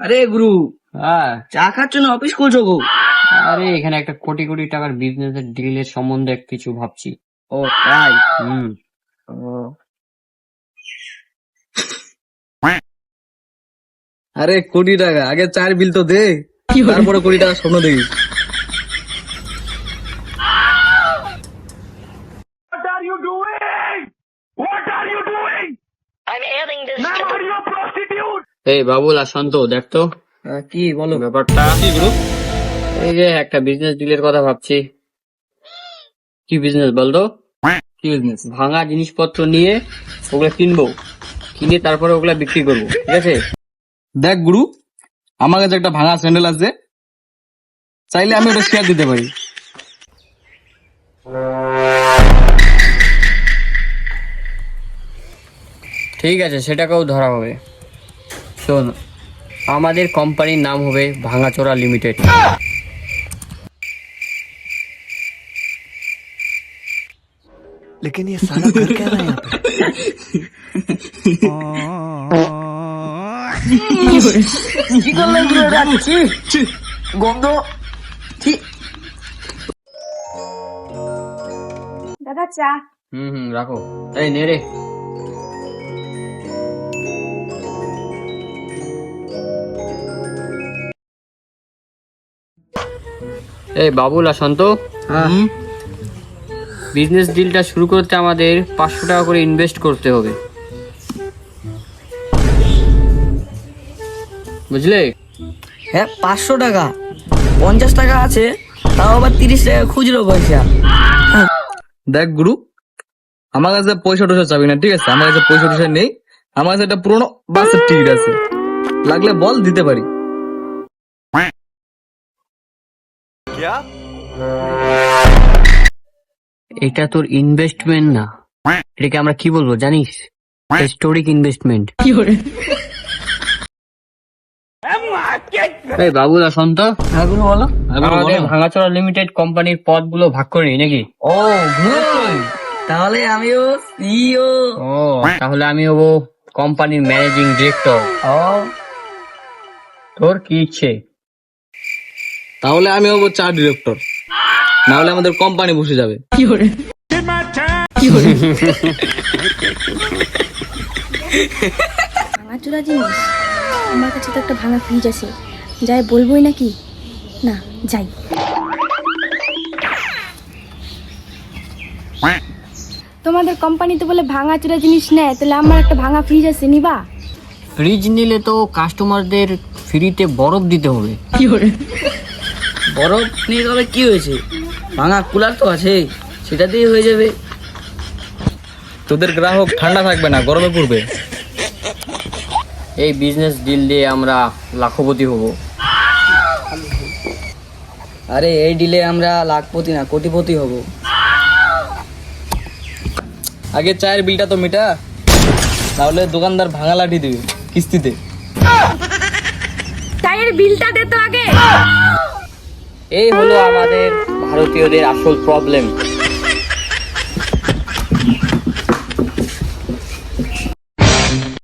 আরে গুরু হ্যাঁ। চা খাচ্ছ না? অফিস করছ গো। আরে এখানে একটা কোটি কোটি টাকার বিজনেসের ডিলের সম্বন্ধে কিছু ভাবছি। ও তাই? হুম। ও। আরে কোটি টাকা। আগে চার বিল তো দে। কি তারপরে কোটি টাকা স্বপ্ন দেখি। এই বাবুল আর শান্ত দেখ তো। কি বলো? ব্যাপারটা? কি গুরু এই যে একটা বিজনেস ডিলের কথা ভাবছি। কি বিজনেস বলতো? কি বিজনেস ভাঙা জিনিসপত্র নিয়ে ওগুলা কিনবো। কিনে তারপরে ওগুলা বিক্রি করব ঠিক আছে? দেখ গুরু আমার কাছে একটা ভাঙা স্যান্ডেল আছে। চাইলে আমি ওটা শেয়ার দিতে পারি। ঠিক আছে সেটাকেও ধরা হবে। শোন আমাদের কোম্পানির নাম হবে ভাঙাচোরা লিমিটেড लेकिन ये साला कर क्या रहा है यहाँ पे কি করলে গুরু এটা ছি, ছি, গন্ধ ছি দাদা চা হুম হুম রাখো এই নে রে এই বাবুল শান্ত বিজনেস ডিলটা শুরু করতে আমাদের পাঁচশো টাকা করে ইনভেস্ট করতে হবে। বুঝলে? হ্যাঁ পাঁচশো টাকা। পঞ্চাশ টাকা আছে তাও আবার তিরিশ টাকা খুচরো পয়সা। দেখ গুরু আমার কাছে পয়সা টয়সা চাবি না ঠিক আছে? আমার কাছে পয়সা টয়সা নেই। আমার কাছে একটা পুরোনো বাসের টিকিট আছে। লাগলে বল দিতে পারি। এটা তোর ইনভেস্টমেন্ট না। এটাকে আমরা কি বলব জানিস? হিস্টোরিক ইনভেস্টমেন্ট এই বাবুরা সন্ত হ্যাঁ বলো। আমাদের ভাঙাচোরা লিমিটেড কোম্পানির পদগুলো ভাগ করে নিই নাকি? ও গুড তাহলে আমিও সিইও ও তাহলে আমি হব কোম্পানির ম্যানেজিং ডিরেক্টর ও। তোর কি ইচ্ছে? তাহলে আমি হব চা ডিরেক্টর না হলে আমাদের কোম্পানি বসে যাবে। ভাঙাচোরা জিনিস? আমার কাছে তো একটা ভাঙা ফ্রিজ আছে। যাই বলবোই নাকি? না যাই। তোমাদের কোম্পানিতে বলে ভাঙাচোরা জিনিস নেয় তাহলে আমার একটা ভাঙা ফ্রিজ আছে নিবা? ফ্রিজ নিলে তো কাস্টমারদের ফ্রিতে বরফ দিতে হবে। বরফ নিয়ে তবে কি হয়েছে? ভাঙা কুলার তো আছে সেটা দিয়ে হয়ে যাবে। তোদের গ্রাহক ঠান্ডা থাকবে না গরমে পড়বে। এই বিজনেস ডিল দিয়ে আমরা লাখপতি হব। আরে এই ডিলে আমরা লাখপতি না কোটিপতি হব। আগে চায়ের বিলটা তো মিটা তাহলে দোকানদার ভাঙা লাঠি দিবে কিস্তিতে। চায়ের বিলটা দে তো আগে। এই হলো আমাদের ভারতীয়দের আসল প্রবলেম